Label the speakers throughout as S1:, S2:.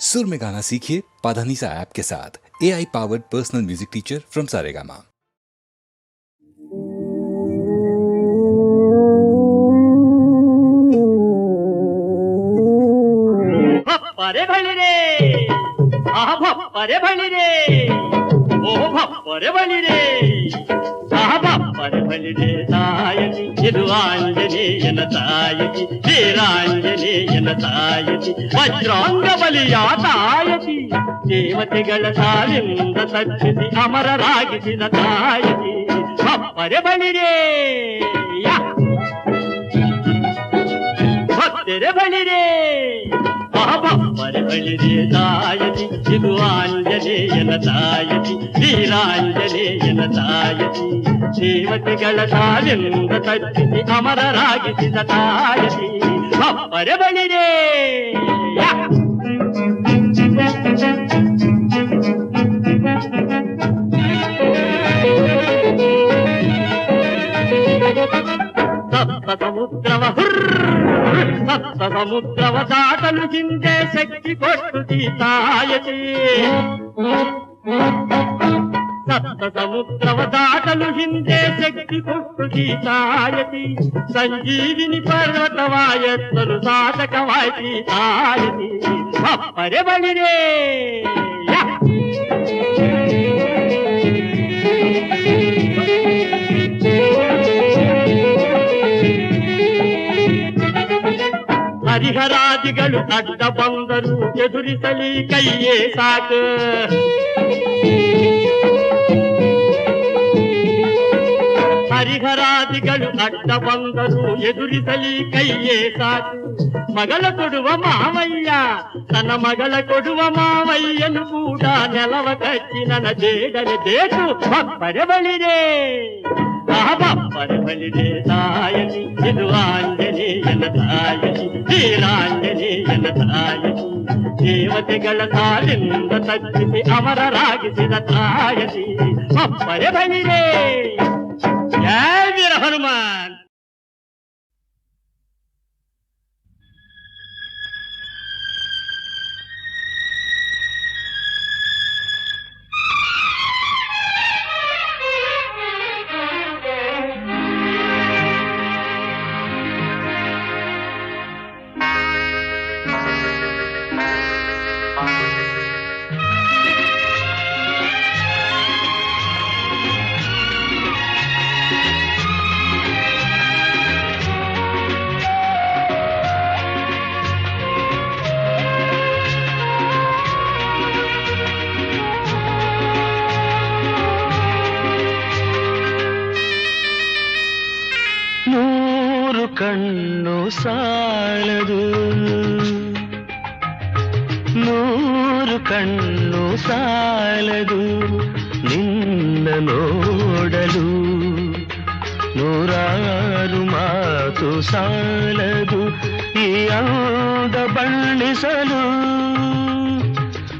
S1: सुर में गाना सीखिए पाधानीसा ऐप के साथ। A I powered personal music teacher from Saregama
S2: अरे भले रे। आहा भप परे भले रे। ओ भप अरे भले रे। పరబలిదే తాయని తిరువాంజనేయన తాయతి శ్రీరాంజనేయన తాయతి వజ్రాంగ ಬಲಿಯ ತಾಯತಿ ದೇವತೆಗಳ ಸಾಲಿಂದ ತಚ್ಚಿಸಿ ಅಮರರಾಗಿಸಿದ ತಾಯತಿ ಅಪ್ಪರೆ ಬಳಿರೇ ಭಕ್ತರೆ ಬಳಿರೇ ತಾಯತಿ ಇದು ಆಂಜನೇಯನ ತಾಯತಿ ವೀರಾಂಜನೇಯನ ತಾಯತಿ ದೇವತೆಗಳ ಸಾಲಿಂದ ತಚ್ಚಿಸಿ ಅಮರರಾಗಿಸಿದ ತಾಯತಿ ಭಪ್ಪರೆ ಬಳಿರೆ ಯಾ సప్త సముద్రవ హుర్ర్ సప్త సముద్రవ దాటలు చిందే శక్తి కొట్టు సీతాయతి సప్త సముద్రవ దాటలు హిందే శక్తి కొట్టు సీతాయతి సంజీవిని పర్వతవాయత్తులు సాధకవాయి సీతాయతి అప్పరే బలిరే Thank you. ಹರಿಹರಾದಿಗಳು ಅಡ್ಡ ಬಂದರು ಎದುರಿಸಲಿ ಕೈಯೇ ಸಾಕು ಹರಿಹರಾದಿಗಳು ಅಡ್ಡ ಬಂದರು ಎದುರಿಸಲಿ ಕೈಯೇ ಸಾಕು ಮಗಳ ಕೊಡುವ ಮಾವಯ್ಯ ತನ್ನ ಮಗಳ ಕೊಡುವ ಮಾವಯ್ಯನು ಕೂಡ ನೆಲವ ಕಚ್ಚಿ ನನ್ನ ಬೇಡನೆ ಬೇಕು ಬಪ್ಪರೆ ಬಳಿರೆ ಆ ಬಪ್ಪರೆ ಬಳಿರೆ ತಾಯನಿ ಇದು ಆಂಜನೇಯನ ತಾಯನಿ ವೀರಾಂಜನೇಯನ ತಾಯನಿ ದೇವತೆಗಳ ಸಾಲಿಂದ ತಚ್ಚಿಸಿ ಅಮರರಾಗಿಸಿದ ತಾಯನಿ ಬಪ್ಪರೆ ಬಳಿರೆ ಜಯ ವೀರ ಹನುಮಾನ್
S3: ಬಣ್ಣಿಸಲು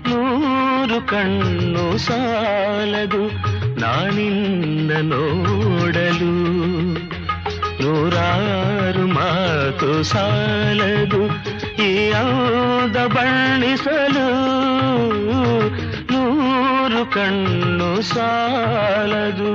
S3: ನೂರು ಕಣ್ಣು ಸಾಲದು ನಾನಿನ್ನ ನೋಡಲು ನೂರಾರು ಮಾತು ಸಾಲದು ಈ ಔದ ಬಣ್ಣಿಸಲು ನೂರು ಕಣ್ಣು ಸಾಲದು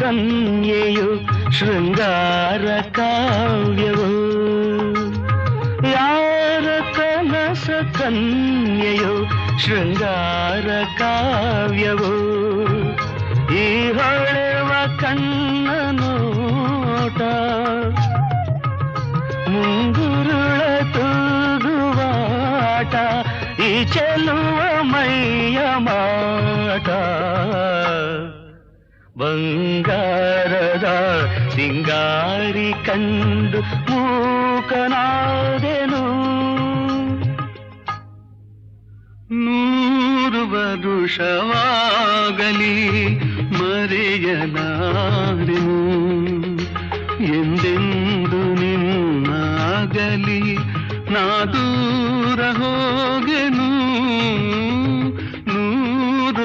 S3: ಕನ್ಯೆಯು ಶೃಂಗಾರ ಕಾವ್ಯವು ಯಾರ ಕನಸ ಕನ್ಯೆಯು ಶೃಂಗಾರ ಕಾವ್ಯವು ಈ ಹೊಳೆವ ಕಣ್ಣ ನೋಟ ಮುಂಗುರುಳ ತೂಗುವಾಟ ಈ ಚೆಲುವ ಮೈಯ ಮಾಟ ಬಂಗಾರದ
S4: ಸಿಂಗಾರಿ ಕಂಡು ಮೂಕನಾದೆನು. ನೂರು ವರುಷವಾಗಲಿ ಮರೆಯಲಾರೆನು. ಎಂದೆಂದು ನಿನ್ನಾಗಲಿ ನಾ ದೂರ ಹೋಗೆನು.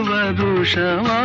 S4: ವರುಷವಾಗಲಿ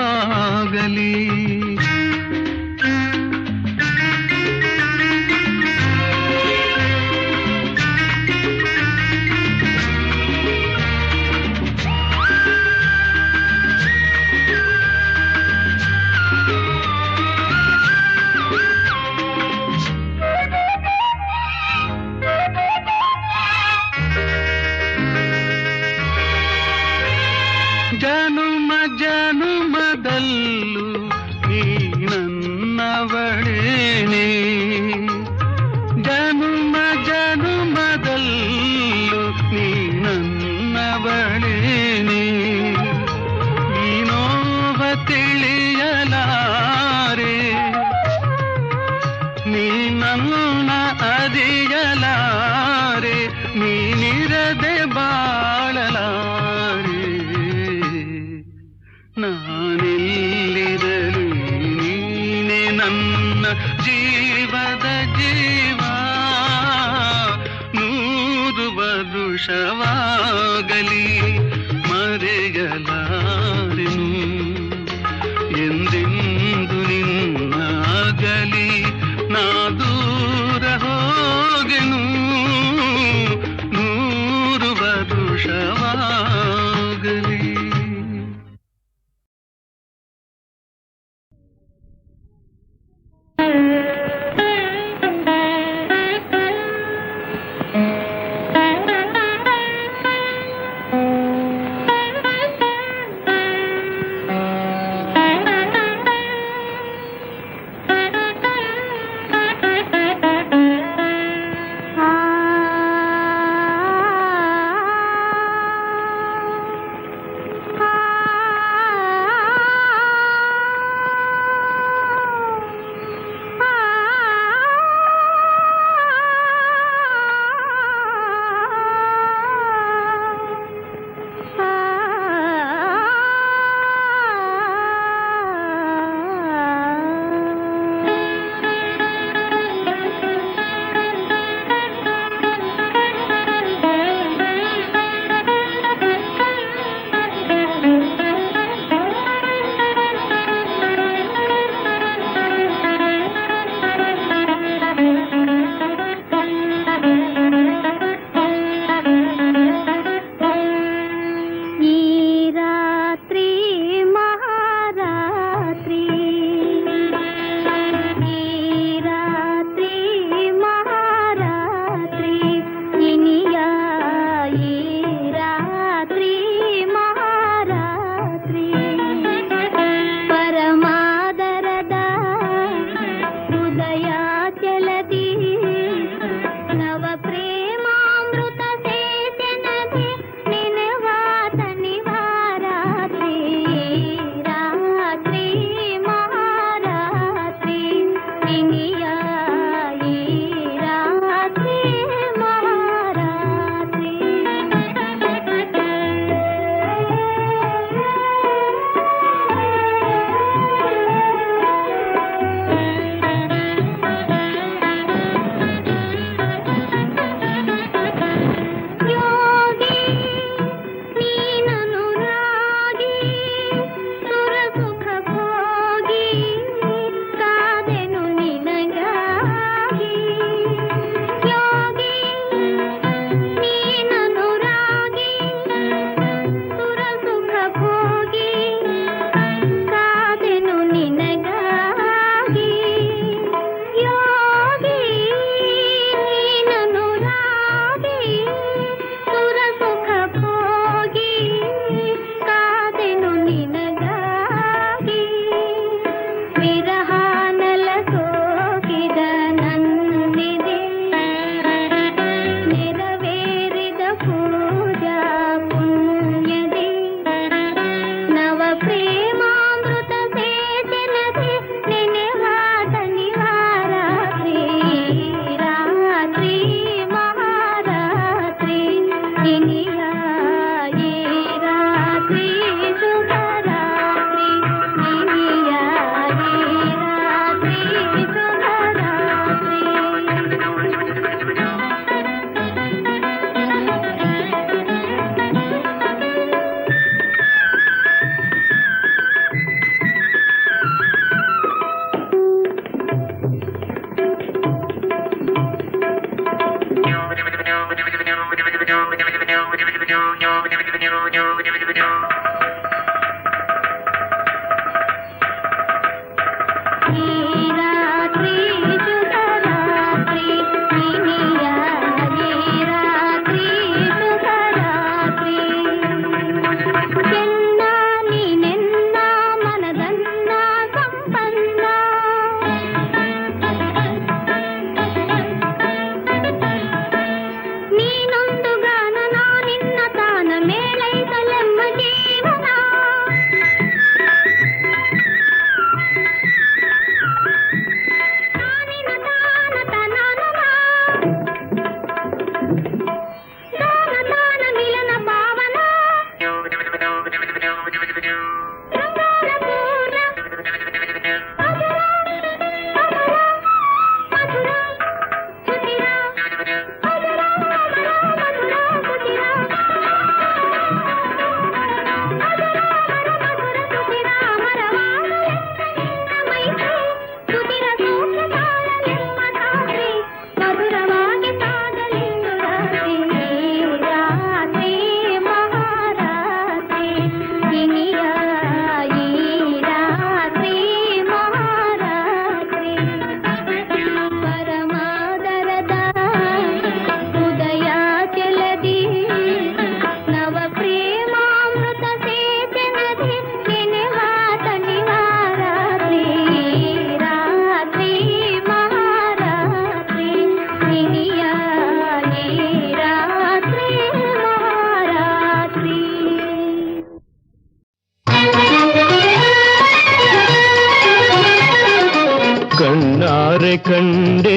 S5: ಕಣ್ಣಾರೆ ಕಂಡೆ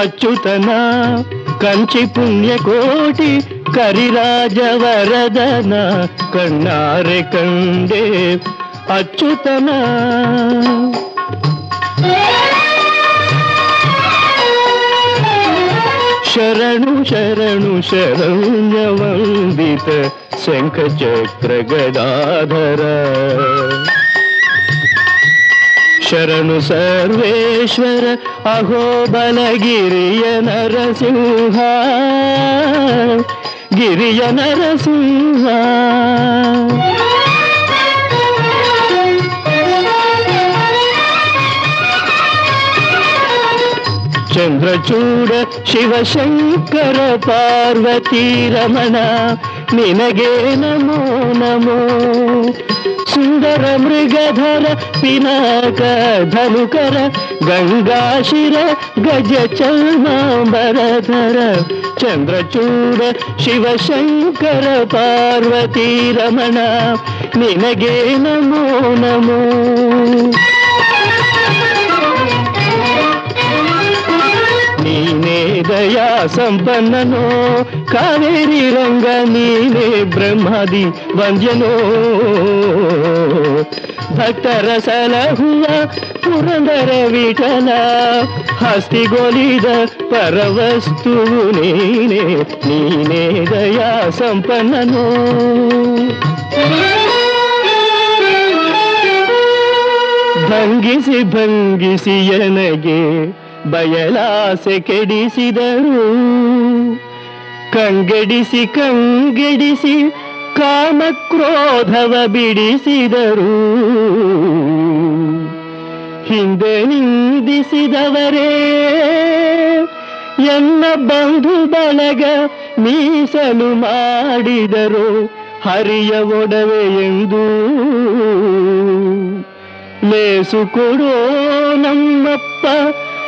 S5: ಅಚ್ಯುತನ ಕಂಚಿ ಪುಣ್ಯಕೋಟಿ ಕರಿರಾಜವರದನ ಕಣ್ಣಾರೆ ಕಂಡೆ ಅಚ್ಯುತನ ಶರಣು ಶರಣು ಶರಣ್ಯ ವಂದಿತ ಶಂಖ ಚಕ್ರ ಗದಾಧರ ಶರಣು ಸರ್ವೇಶ್ವರ ಅಹೋಬಲಗಿರಿಯ ನರಸಿಂಹ ಗಿರಿಯ ನರಸಿಂಹ ಚಂದ್ರಚೂಡ ಶಿವಶಂಕರ ಪಾರ್ವತಿ ರಮಣ ನಿನಗೆ ನಮೋ ನಮೋ ಸುಂದರ ಮೃಗಧರ ಪಿನಾಕ ಧನುಕರ ಗಂಗಾಶಿರ ಗಜ ಚರ್ಮಾಂಬರಧರ ಚಂದ್ರಚೂಡ ಶಿವಶಂಕರ ಪಾರ್ವತಿ ರಮಣ ನಿನಗೆ ನಮೋ ನಮೋ ದಯಾ ಸಂಪನ್ನನೋ, ಕಾವೇರಿ ರಂಗ ನೀನೇ ಬ್ರಹ್ಮಾದಿ ವಂದ್ಯನೋ. ಭಕ್ತರ ಸಲಹುವ ಪುರಂದರ ವಿಠಲ, ಹಸ್ತಿಗೊಲಿದ ಪರವಸ್ತುವು ನೀನೇ ನೀನೇ ದಯಾ ಸಂಪನ್ನನೋ. ಭಂಗಿಸಿ ಭಂಗಿಸಿ ಎನಗೆ ಬಯಲಾಸೆ ಕೆಡಿಸಿದರು. ಕಂಗೆಡಿಸಿ ಕಂಗೆಡಿಸಿ ಕಾಮಕ್ರೋಧವ ಬಿಡಿಸಿದರು. ಹಿಂದೆ ನಿಂದಿಸಿದವರೇ, ಎನ್ನ ಬಂಧು ಬಳಗ ಮೀಸಲು ಮಾಡಿದರು ಹರಿಯ ಒಡವೆ ಎಂದು. ಮೇಸು ಕೊಡೋ ನಮ್ಮಪ್ಪ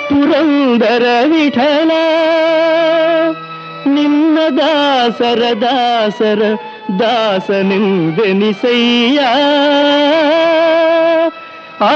S5: ಪುರಂದರ ವಿಠಲ ನಿನ್ನ ದಾಸರ ದಾಸರ ದಾಸನಿಂದೆನಿಸಯ್ಯ. ಆ.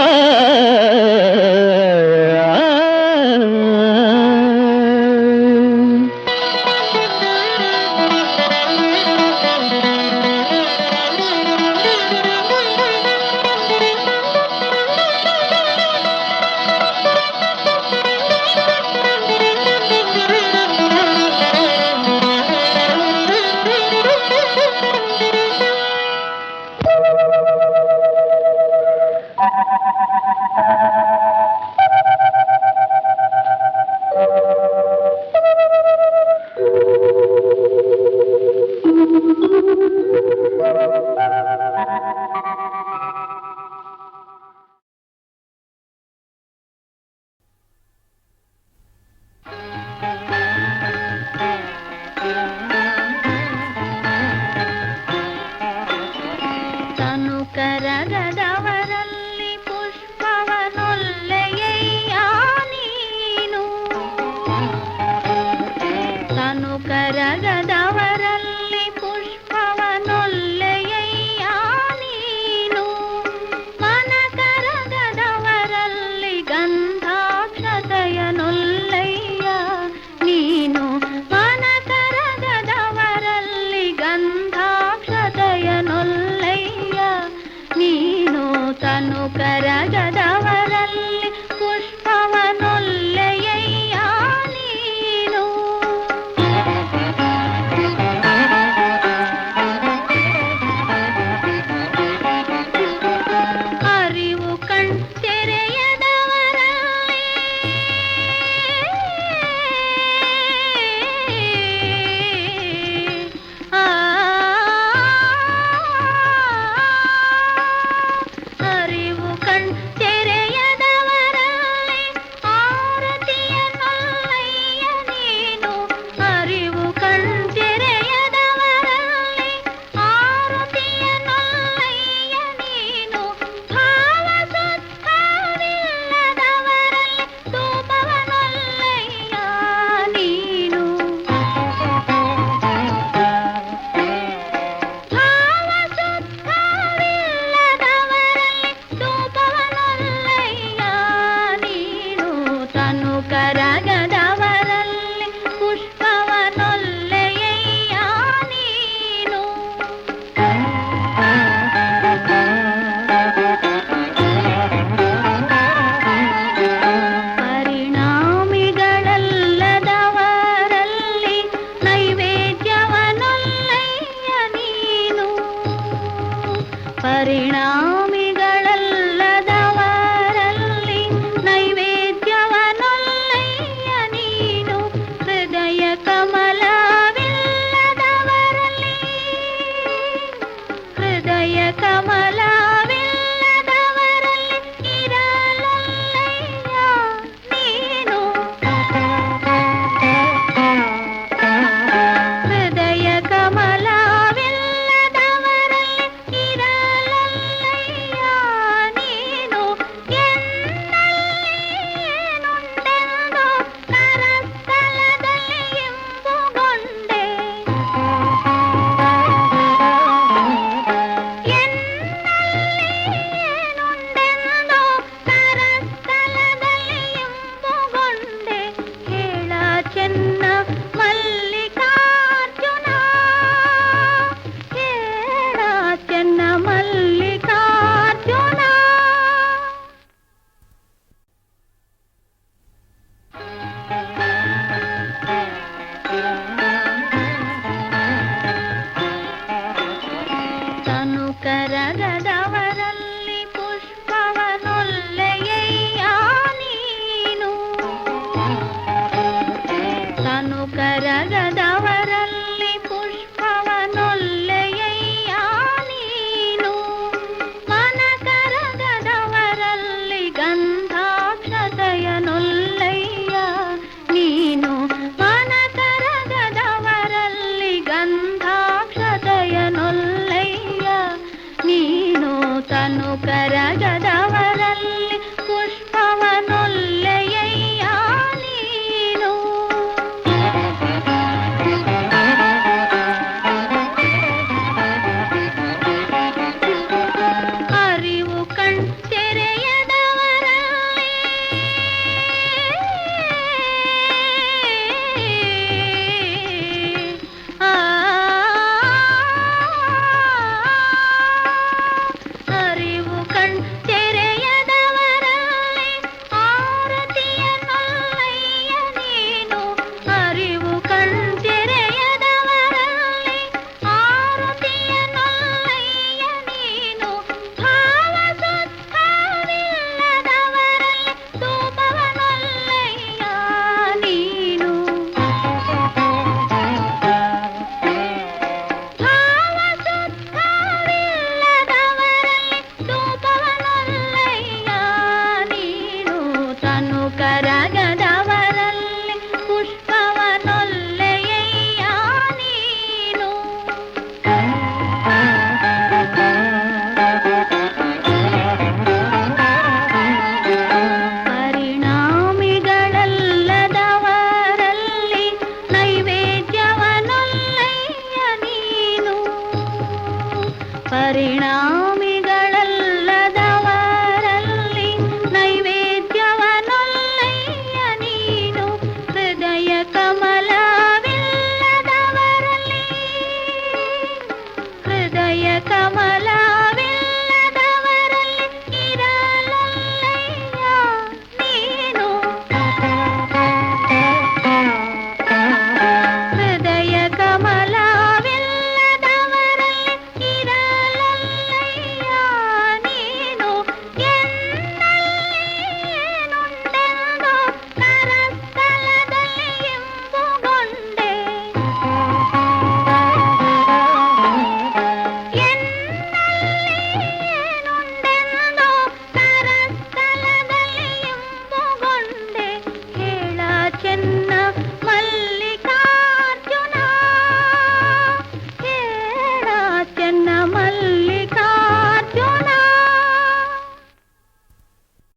S5: ಕಮ